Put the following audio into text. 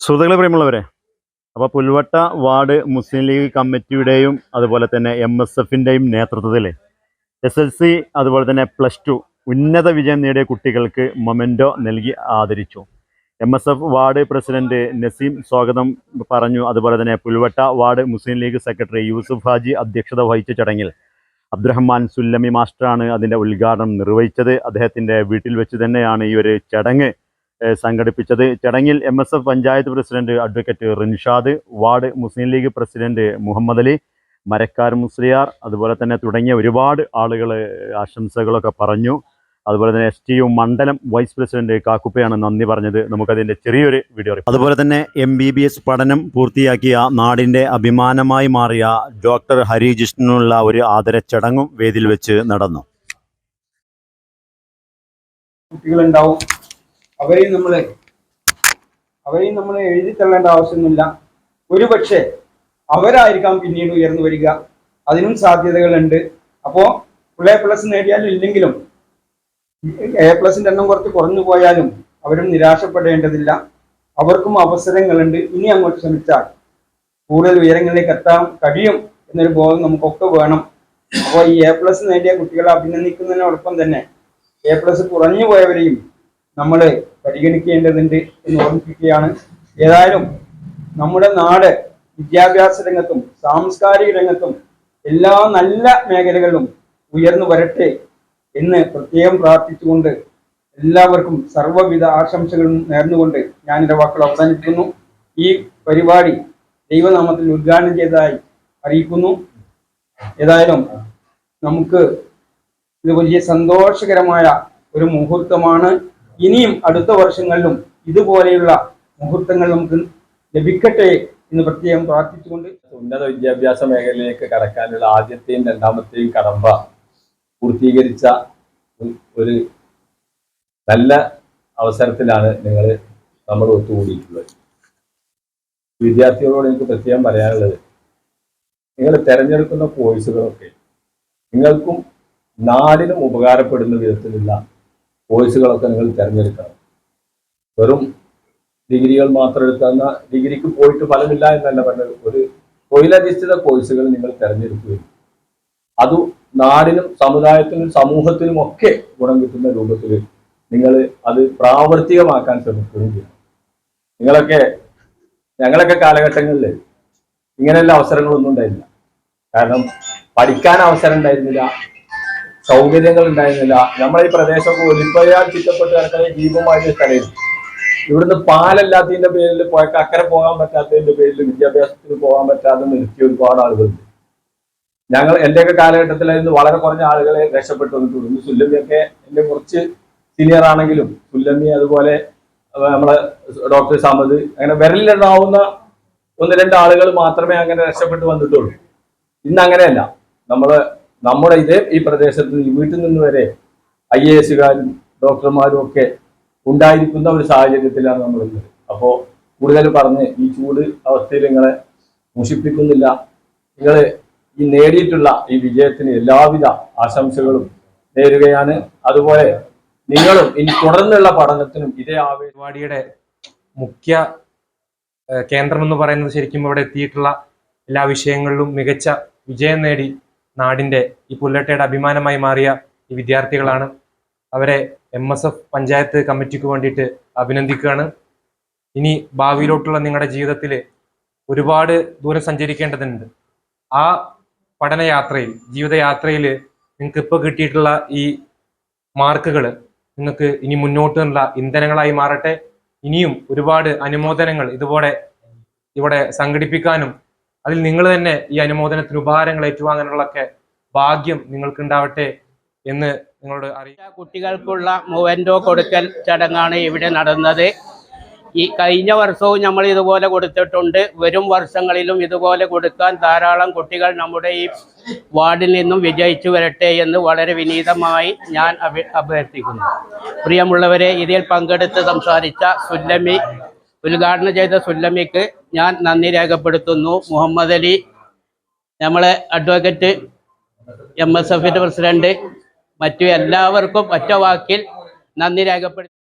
സുഹൃത്തുക്കളെ പ്രിയമുള്ളവരെ അപ്പോൾ പുൽവട്ട വാർഡ് മുസ്ലിം ലീഗ് കമ്മിറ്റിയുടെയും അതുപോലെ തന്നെ എം എസ് എഫിന്റെയും നേതൃത്വത്തിൽ എസ് എൽ സി അതുപോലെ തന്നെ പ്ലസ് ടു ഉന്നത വിജയം നേടിയ കുട്ടികൾക്ക് മൊമെന്റോ നൽകി ആദരിച്ചു. M S F ward president Naseem സ്വാഗതം പറഞ്ഞു. അതുപോലെ തന്നെ പുൽവട്ട വാർഡ് മുസ്ലിം ലീഗ് സെക്രട്ടറി യൂസുഫ് ഹാജി അധ്യക്ഷത വഹിച്ച ചടങ്ങിൽ അബ്ദുറഹ്മാൻ സുല്ലമി മാസ്റ്ററാണ് അതിന്റെ ഉദ്ഘാടനം നിർവഹിച്ചത്. അദ്ദേഹത്തിന്റെ വീട്ടിൽ വെച്ച് തന്നെയാണ് ഈ ഒരു ചടങ്ങ് സംഘടിപ്പിച്ചത്. ചടങ്ങിൽ M S F panchayat president advocate Rinshad ward Muslim League president Muhammad Ali Marakkar Musliyar അതുപോലെ തന്നെ തുടങ്ങിയ ഒരുപാട് ആളുകൾ ആശംസകളൊക്കെ പറഞ്ഞു. അതുപോലെ തന്നെ എസ് ടി യു മണ്ഡലം വൈസ് പ്രസിഡന്റ് കാക്കുപ്പയാണ് നന്ദി പറഞ്ഞത്. നമുക്കതിന്റെ ചെറിയൊരു വീഡിയോ അറിയാം. അതുപോലെ തന്നെ എം ബി ബി എസ് പഠനം പൂർത്തിയാക്കിയ നാടിന്റെ അഭിമാനമായി മാറിയ ഡോക്ടർ ഹരി ഒരു ഒരു ആദരച്ചടങ്ങും വേദിയിൽ വെച്ച് നടന്നു. കുട്ടികളുണ്ടാവും. അവരെയും നമ്മൾ അവരെയും നമ്മൾ എഴുതി തള്ളേണ്ട ആവശ്യമൊന്നുമില്ല. ഒരുപക്ഷെ അവരായിരിക്കാം പിന്നീട് ഉയർന്നു വരിക. അതിനും സാധ്യതകളുണ്ട്. അപ്പോൾ ഫുൾ എ പ്ലസ് നേടിയാലും ഇല്ലെങ്കിലും എ പ്ലസിന്റെ എണ്ണം കുറച്ച് കുറഞ്ഞു പോയാലും അവരും നിരാശപ്പെടേണ്ടതില്ല. അവർക്കും അവസരങ്ങളുണ്ട്. ഇനി അങ്ങോട്ട് ശ്രമിച്ചാൽ കൂടുതൽ ഉയരങ്ങളിലേക്ക് എത്താൻ കഴിയും എന്നൊരു ബോധം നമുക്കൊക്കെ വേണം. അപ്പോൾ ഈ എ പ്ലസ് നേടിയ കുട്ടികളെ അഭിനന്ദിക്കുന്നതിനോടൊപ്പം തന്നെ എ പ്ലസ് കുറഞ്ഞു പോയവരെയും നമ്മൾ പരിഗണിക്കേണ്ടതുണ്ട് എന്ന് ഓർമ്മിപ്പിക്കുകയാണ്. ഏതായാലും നമ്മുടെ നാട് വിദ്യാഭ്യാസ രംഗത്തും സാംസ്കാരിക രംഗത്തും എല്ലാ നല്ല മേഖലകളിലും ഉയർന്നു വരട്ടെ എന്ന് പ്രത്യേകം പ്രാർത്ഥിച്ചുകൊണ്ട് എല്ലാവർക്കും സർവവിധ ആശംസകളും നേർന്നുകൊണ്ട് ഞാൻ എന്റെ വാക്കുകൾ അവസാനിപ്പിക്കുന്നു. ഈ പരിപാടി ദൈവനാമത്തിൽ ഉദ്ഘാടനം ചെയ്തതായി അറിയിക്കുന്നു. ഏതായാലും നമുക്ക് ഇത് വലിയ സന്തോഷകരമായ ഒരു മുഹൂർത്തമാണ്. ഇനിയും അടുത്ത വർഷങ്ങളിലും ഇതുപോലെയുള്ള മുഹൂർത്തങ്ങൾ നമുക്ക് ലഭിക്കട്ടെ എന്ന് പ്രത്യേകം പ്രാർത്ഥിച്ചുകൊണ്ട് ഉന്നത വിദ്യാഭ്യാസ മേഖലയിലേക്ക് കടക്കാനുള്ള ആദ്യത്തെയും രണ്ടാമത്തെയും കടമ്പ പൂർത്തീകരിച്ച ഒരു- നല്ല അവസരത്തിലാണ് നിങ്ങൾ നമ്മൾ ഒത്തുകൂടിയിട്ടുള്ളത്. വിദ്യാർത്ഥികളോട് എനിക്ക് പ്രത്യേകം പറയാനുള്ളത് നിങ്ങൾ തിരഞ്ഞെടുക്കുന്ന കോഴ്സുകളൊക്കെ നിങ്ങൾക്കും നാടിനും ഉപകാരപ്പെടുന്ന വിധത്തിലുള്ള കോഴ്സുകളൊക്കെ നിങ്ങൾ തിരഞ്ഞെടുക്കണം. വെറും ഡിഗ്രികൾ മാത്രം എടുക്കുന്ന ഡിഗ്രിക്ക് പോയിട്ട് ഫലമില്ല എന്നല്ല പറഞ്ഞത്. ഒരു തൊഴിലധിഷ്ഠിത കോഴ്സുകൾ നിങ്ങൾ തിരഞ്ഞെടുക്കുകയും അത് നാടിനും സമുദായത്തിനും സമൂഹത്തിനും ഒക്കെ ഗുണം കിട്ടുന്ന രൂപത്തിൽ നിങ്ങൾ അത് പ്രാവർത്തികമാക്കാൻ ശ്രമിക്കുകയും ചെയ്യണം. നിങ്ങളൊക്കെ ഞങ്ങളൊക്കെ കാലഘട്ടങ്ങളിൽ ഇങ്ങനെയുള്ള അവസരങ്ങളൊന്നും ഉണ്ടായില്ല കാരണം പഠിക്കാൻ അവസരം ഉണ്ടായിരുന്നില്ല. സൗകര്യങ്ങൾ ഉണ്ടായിരുന്നില്ല. നമ്മളെ ഈ പ്രദേശം ഒലിപ്പയാൽ ചുറ്റപ്പെട്ട് കിടക്കുന്ന ദീപമായ ഒരു സ്ഥലമായിരുന്നു ഇവിടുന്ന് പാലല്ലാത്തതിന്റെ പേരിൽ പോയക്ക് അക്കരെ പോകാൻ പറ്റാത്തതിന്റെ പേരിൽ വിദ്യാഭ്യാസത്തിന് പോകാൻ പറ്റാതെ നിർത്തിയ ഒരുപാട് ആളുകളുണ്ട്. ഞങ്ങൾ എന്റെയൊക്കെ കാലഘട്ടത്തിലായിരുന്നു വളരെ കുറഞ്ഞ ആളുകളെ രക്ഷപ്പെട്ടു വന്നിട്ടുള്ളൂ ഇന്ന് സുല്ലമിയൊക്കെ എന്റെ കുറച്ച് സീനിയർ ആണെങ്കിലും സുല്ലമി അതുപോലെ നമ്മളെ ഡോക്ടർ സമദ് അങ്ങനെ വിരലിലുണ്ടാവുന്ന ഒന്ന് രണ്ട് ആളുകൾ മാത്രമേ അങ്ങനെ രക്ഷപ്പെട്ടു വന്നിട്ടുള്ളൂ. ഇന്ന് അങ്ങനെയല്ല. നമ്മൾ നമ്മുടെ ഇതേ ഈ പ്രദേശത്ത് വീട്ടിൽ നിന്ന് വരെ ഐ എ എസുകാരും ഡോക്ടർമാരും ഒക്കെ ഉണ്ടായിരിക്കുന്ന ഒരു സാഹചര്യത്തിലാണ് നമ്മളുള്ളത് അപ്പോൾ കൂടുതൽ പറഞ്ഞ് ഈ ചൂട് അവസ്ഥയിൽ നിങ്ങളെ മുഷിപ്പിക്കുന്നില്ല നിങ്ങൾ ഈ നേടിയിട്ടുള്ള ഈ വിജയത്തിന് എല്ലാവിധ ആശംസകളും നേരുകയാണ്. അതുപോലെ നിങ്ങളും ഇനി തുടർന്നുള്ള പഠനത്തിനും ഇതേ ആവേശവാടിയുടെ പരിപാടിയുടെ മുഖ്യ കേന്ദ്രമെന്ന് പറയുന്നത് ശരിക്കും ഇവിടെ എത്തിയിട്ടുള്ള എല്ലാ വിഷയങ്ങളിലും മികച്ച വിജയം നേടി നാടിന്റെ ഈ പുല്ലട്ടയുടെ അഭിമാനമായി മാറിയ ഈ വിദ്യാർത്ഥികളാണ്. അവരെ എം എസ് എഫ് പഞ്ചായത്ത് കമ്മിറ്റിക്ക് വേണ്ടിയിട്ട് അഭിനന്ദിക്കുകയാണ്. ഇനി ഭാവിയിലോട്ടുള്ള നിങ്ങളുടെ ജീവിതത്തിൽ ഒരുപാട് ദൂരം സഞ്ചരിക്കേണ്ടതുണ്ട്. ആ പഠനയാത്രയിൽ ജീവിതയാത്രയിൽ നിങ്ങൾക്ക് ഇപ്പോൾ കിട്ടിയിട്ടുള്ള ഈ മാർക്കുകൾ നിങ്ങൾക്ക് ഇനി മുന്നോട്ടുള്ള ഇന്ധനങ്ങളായി മാറട്ടെ. ഇനിയും ഒരുപാട് അനുമോദനങ്ങൾ ഇതുപോലെ ഇവിടെ സംഘടിപ്പിക്കാനും അതിൽ നിങ്ങൾ തന്നെ ഈ അനുമോദനത്തിന് ഉപഹാരങ്ങൾ ഏറ്റുവാങ്ങാനുള്ളൊക്കെ ഭാഗ്യം നിങ്ങൾക്ക് ഉണ്ടാവട്ടെ എന്ന് നിങ്ങളോട് അറിയാം കുട്ടികൾക്കുള്ള മൂവൻഡോ കൊടുക്കൽ ചടങ്ങാണ് ഇവിടെ നടന്നത്. ഈ കഴിഞ്ഞ വർഷവും നമ്മൾ ഇതുപോലെ കൊടുത്തിട്ടുണ്ട്. വരും വർഷങ്ങളിലും ഇതുപോലെ കൊടുക്കാൻ ധാരാളം കുട്ടികൾ നമ്മുടെ ഈ വാർഡിൽ നിന്നും വിജയിച്ചു വരട്ടെ എന്ന് വളരെ വിനീതമായി ഞാൻ അഭ്യർത്ഥിക്കുന്നു. പ്രിയമുള്ളവരെ ഇതിൽ പങ്കെടുത്ത് സംസാരിച്ച സുല്ലമി ഉദ്ഘാടനം ചെയ്ത സുല്ലമിക്ക് ഞാൻ നന്ദി രേഖപ്പെടുത്തുന്നു. മുഹമ്മദ് അലി നമ്മളെ അഡ്വക്കേറ്റ് എം എസ് എഫിന്റെ പ്രസിഡന്റ് മറ്റു എല്ലാവർക്കും ഒറ്റ വാക്കിൽ നന്ദി രേഖപ്പെടുത്തി